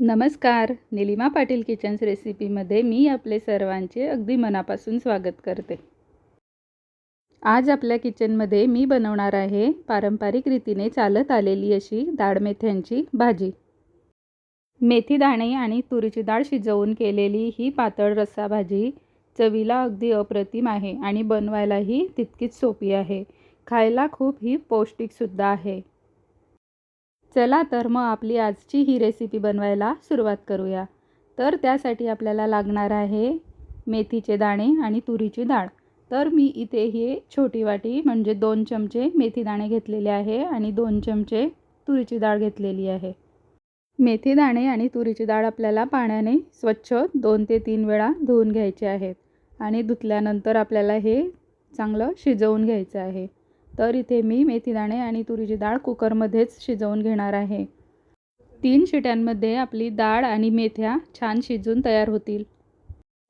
नमस्कार. निलिमा पाटील किचन्स रेसिपीमध्ये मी आपले सर्वांचे अगदी मनापासून स्वागत करते. आज आपल्या किचनमध्ये मी बनवणार आहे पारंपरिक रीतीने चालत आलेली अशी डाळ मेथ्यांची भाजी. मेथी दाणे आणि तुरीची डाळ शिजवून केलेली ही पातळ रस्सा भाजी चवीला अगदी अप्रतिम आहे आणि बनवायलाही तितकीच सोपी आहे. खायला खूप ही पौष्टिकसुद्धा आहे. चला तर मग आपली आजची ही रेसिपी बनवायला सुरुवात करूया. तर त्यासाठी आपल्याला लागणार आहे मेथीचे दाणे आणि तुरीची डाळ. तर मी इथे हे छोटी वाटी म्हणजे दोन चमचे मेथी दाणे घेतलेले आहे आणि दोन चमचे तुरीची डाळ घेतलेली आहे. मेथी दाणे आणि तुरीची डाळ आपल्याला पाण्याने स्वच्छ दोन ते तीन वेळा धुवून घ्यायचे आहेत. आणि धुतल्यानंतर आपल्याला हे चांगलं शिजवून घ्यायचं आहे. तर इथे मी मेथीदाणे आणि तुरीची डाळ कुकरमध्येच शिजवून घेणार आहे. तीन शिट्यांमध्ये आपली डाळ आणि मेथ्या छान शिजून तयार होतील.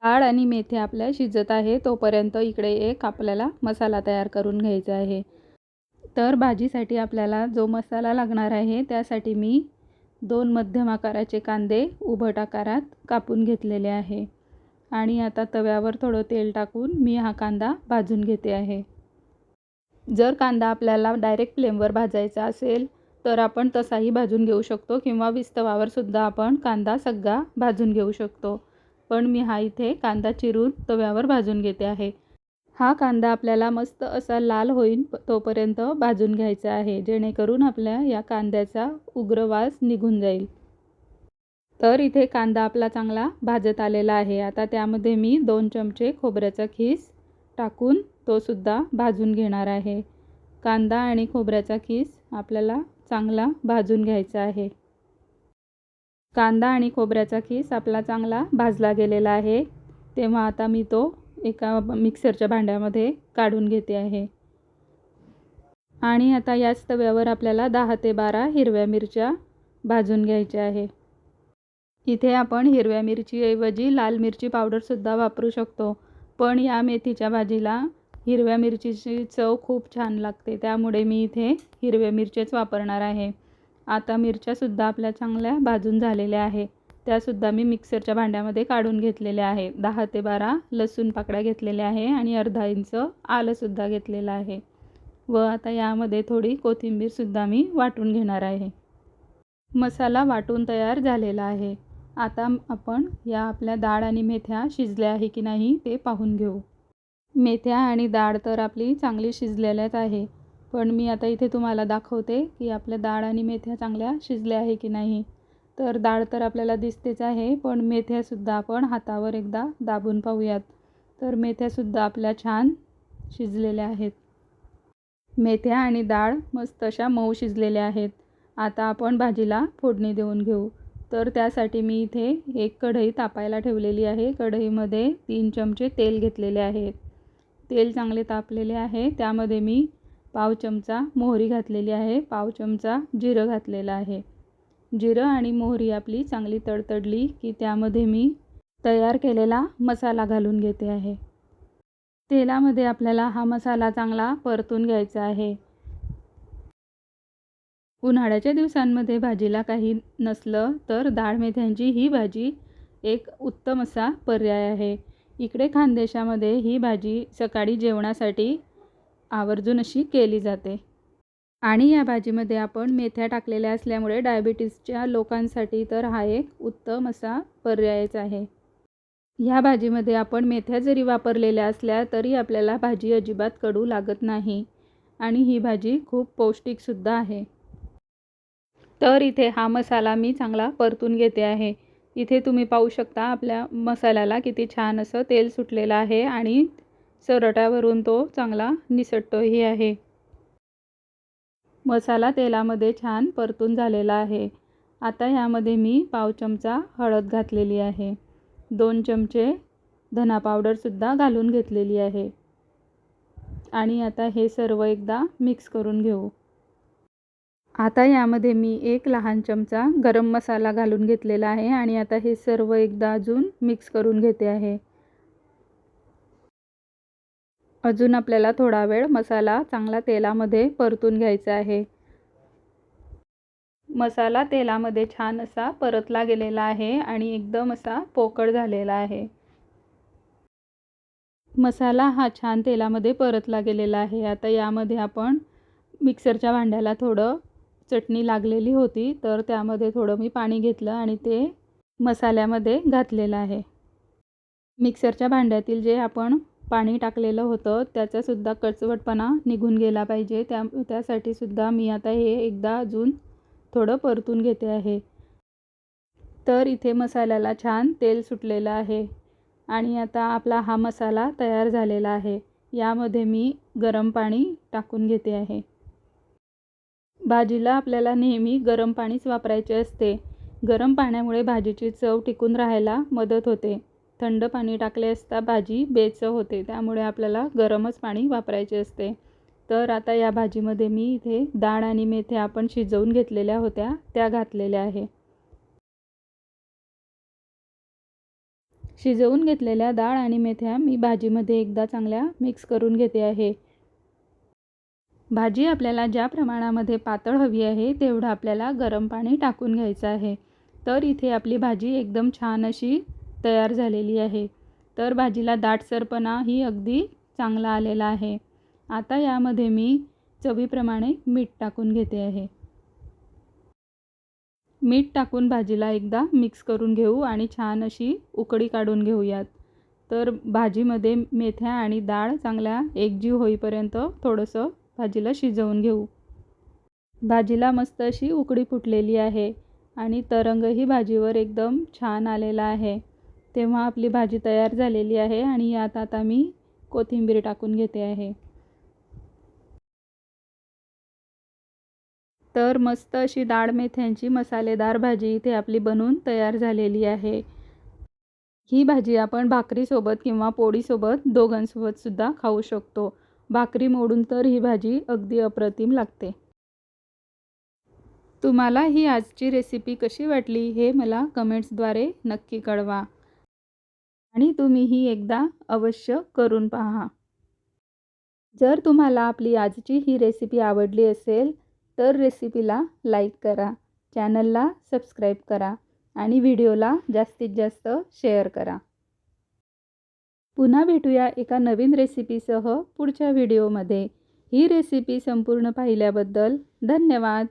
डाळ आणि मेथ्या आपल्या शिजत आहे तोपर्यंत इकडे एक आपल्याला मसाला तयार करून घ्यायचा आहे. तर भाजीसाठी आपल्याला जो मसाला लागणार आहे त्यासाठी मी दोन मध्यम आकाराचे कांदे उभट आकारात कापून घेतलेले आहे. आणि आता तव्यावर थोडं तेल टाकून मी हा कांदा भाजून घेते आहे. जर कांदा आपल्याला डायरेक्ट फ्लेमवर भाजायचा असेल तर आपण तसाही भाजून घेऊ शकतो किंवा विस्तवावरसुद्धा आपण कांदा सगळा भाजून घेऊ शकतो. पण मी हा इथे कांदा चिरून तव्यावर भाजून घेते आहे. हा कांदा आपल्याला मस्त असा लाल होईल तोपर्यंत भाजून घ्यायचा आहे जेणेकरून आपल्या या कांद्याचा उग्र वास निघून जाईल. तर इथे कांदा आपला चांगला भाजत आलेला आहे. आता त्यामध्ये मी दोन चमचे खोबऱ्याचा खीस टाकून तोसुद्धा भाजून घेणार आहे. कांदा आणि खोबऱ्याचा खीस आपल्याला चांगला भाजून घ्यायचा आहे. कांदा आणि खोबऱ्याचा खीस आपला चांगला भाजला गेलेला आहे. तेव्हा आता मी तो एका मिक्सरच्या भांड्यामध्ये काढून घेते आहे. आणि आता याच तव्यावर आपल्याला दहा ते बारा हिरव्या मिरच्या भाजून घ्यायच्या आहे. इथे आपण हिरव्या मिरचीऐवजी लाल मिरची पावडरसुद्धा वापरू शकतो. पण या मेथीच्या भाजीला हिरव्या मिरचीची चव खूप छान लागते त्यामुळे मी इथे हिरव्या मिरच्याच वापरणार आहे. आता मिरच्यासुद्धा आपल्या चांगल्या भाजून झालेल्या आहे. त्यासुद्धा मी मिक्सरच्या भांड्यामध्ये काढून घेतलेल्या आहे. दहा ते बारा लसूण पाकड्या घेतलेल्या आहे आणि अर्धा इंच आलंसुद्धा घेतलेलं आहे. व आता यामध्ये थोडी कोथिंबीरसुद्धा मी वाटून घेणार आहे. मसाला वाटून तयार झालेला आहे. आता आपण या आपल्या डाळ आणि मेथ्या शिजल्या आहे की नाही ते पाहून घेऊ. मेथ्या आणि डाळ तर आपली चांगली शिजलेल्याच आहे. पण मी आता इथे तुम्हाला दाखवते की आपल्या डाळ आणि मेथ्या चांगल्या शिजल्या आहे की नाही. तर डाळ तर आपल्याला दिसतेच आहे पण मेथ्यासुद्धा आपण हातावर एकदा दाबून पाहूयात. तर मेथ्यासुद्धा आपल्या छान शिजलेल्या आहेत. मेथ्या आणि डाळ मस्त अशा मऊ शिजलेल्या आहेत. आता आपण भाजीला फोडणी देऊन घेऊ. तर त्यासाठी मी इथे एक कढई तापायला ठेवलेली आहे. कढईमध्ये तीन चमचे तेल घेतलेले आहे. तेल चांगले तापलेले आहे. त्यामध्ये मी पाव चमचा मोहरी घातलेली आहे. पाव चमचा जिरं घातलेलं आहे. जिरं आणि मोहरी आपली चांगली तडतडली की त्यामध्ये मी तयार केलेला मसाला घालून घेते आहे. तेलामध्ये आपल्याला हा मसाला चांगला परतून घ्यायचा आहे. उन्हाळ्याच्या दिवसांमध्ये भाजीला काही नसलं तर डाळ मेथ्यांची ही भाजी एक उत्तम असा पर्याय आहे. इकडे खानदेशामध्ये ही भाजी सकाळी जेवणासाठी आवर्जून अशी केली जाते. आणि या भाजीमध्ये आपण मेथ्या टाकलेल्या असल्यामुळे डायबिटीसच्या लोकांसाठी तर हा एक उत्तम असा पर्यायच आहे. ह्या भाजीमध्ये आपण मेथ्या जरी वापरलेल्या असल्या तरी आपल्याला भाजी अजिबात कडू लागत नाही आणि ही भाजी खूप पौष्टिकसुद्धा आहे. तर इथे हा मसाला मी चांगला परतून घेते आहे. इथे तुम्ही पाहू शकता आपल्या मसाल्याला किती छान असं तेल सुटलेलं आहे आणि सरटावरून तो चांगला निसटतोही आहे. मसाला तेलामध्ये छान परतून झालेला आहे. आता यामध्ये मी पाव चमचा हळद घातलेली आहे. दोन चमचे धना पावडरसुद्धा घालून घेतलेली आहे. आणि आता हे सर्व एकदा मिक्स करून घेऊ. आता यामध्ये मी एक लहान चमचा गरम मसाला घालून घेतलेला आहे आणि आता हे सर्व एकदा अजून मिक्स करून घेते आहे. अजून आपल्याला थोडा वेळ मसाला चांगला तेलामध्ये परतून घ्यायचा आहे. मसाला तेलामध्ये छान असा परतला गेलेला आहे आणि एकदम असा पोकळ झालेला आहे. मसाला हा छान तेलामध्ये परतला गेलेला आहे. आता यामध्ये आपण मिक्सरच्या भांड्याला थोडं चटणी लागलेली होती तर त्यामध्ये थोडं मी पाणी घेतलं आणि ते मसाल्यामध्ये घातलेलं आहे. मिक्सरच्या भांड्यातील जे आपण पाणी टाकलेलं होतं त्याचासुद्धा कचवटपणा निघून गेला पाहिजे. त्या त्यासाठी सुद्धा मी आता हे एकदा अजून थोडं परतून घेते आहे. तर इथे मसाल्याला छान तेल सुटलेलं आहे आणि आता आपला हा मसाला तयार झालेला आहे. यामध्ये मी गरम पाणी टाकून घेते आहे. भाजीला आपल्याला नेहमी गरम पाणीच वापरायचे असते. गरम पाण्यामुळे भाजीची चव टिकून राहायला मदत होते. थंड पाणी टाकले असता भाजी बेचव होते त्यामुळे आपल्याला गरमच पाणी वापरायचे असते. तर आता या भाजीमध्ये मी इथे डाळ आणि मेथ्या आपण शिजवून घेतलेल्या होत्या त्या घातलेल्या आहे. शिजवून घेतलेल्या डाळ आणि मेथ्या मी भाजीमध्ये एकदा चांगल्या मिक्स करून घेते आहे. भाजी आपल्याला ज्या प्रमाणामध्ये पातळ हवी आहे तेवढं आपल्याला गरम पाणी टाकून घ्यायचं आहे. तर इथे आपली भाजी एकदम छान अशी तयार झालेली आहे. तर भाजीला दाटसरपणा ही अगदी चांगला आलेला आहे. आता यामध्ये मी चवीप्रमाणे मीठ टाकून घेते आहे. मीठ टाकून भाजीला एकदा मिक्स करून घेऊ आणि छान अशी उकडी काढून घेऊयात. तर भाजीमध्ये मेथ्या आणि डाळ चांगल्या एकजीव होईपर्यंत थोडंसं भाजीला शिजवून घेऊ. भाजीला मस्त अशी उकडी फुटलेली आहे आणि तरंगही भाजीवर एकदम छान आलेला आहे. तेव्हा आपली भाजी तयार झालेली आहे आणि यात आता मी कोथिंबीर टाकून घेते आहे. तर मस्त अशी डाळ मेथ्यांची मसालेदार भाजी इथे आपली बनून तयार झालेली आहे. ही भाजी आपण भाकरीसोबत किंवा पोळीसोबत दोघांसोबतसुद्धा खाऊ शकतो. भाकरी मोडून तर ही भाजी अगदी अप्रतिम लागते. तुम्हाला ही आजची रेसिपी कशी वाटली हे मला कमेंट्सद्वारे नक्की कळवा. आणि तुम्ही ही एकदा अवश्य करून पहा. जर तुम्हाला आपली आजची ही रेसिपी आवडली असेल तर रेसिपीला लाईक करा चॅनलला सबस्क्राईब करा आणि व्हिडिओला जास्तीत जास्त शेअर करा. पुन्हा भेटूया एका नवीन रेसिपीसह पुढच्या व्हिडिओमध्ये. ही रेसिपी संपूर्ण पाहिल्याबद्दल धन्यवाद.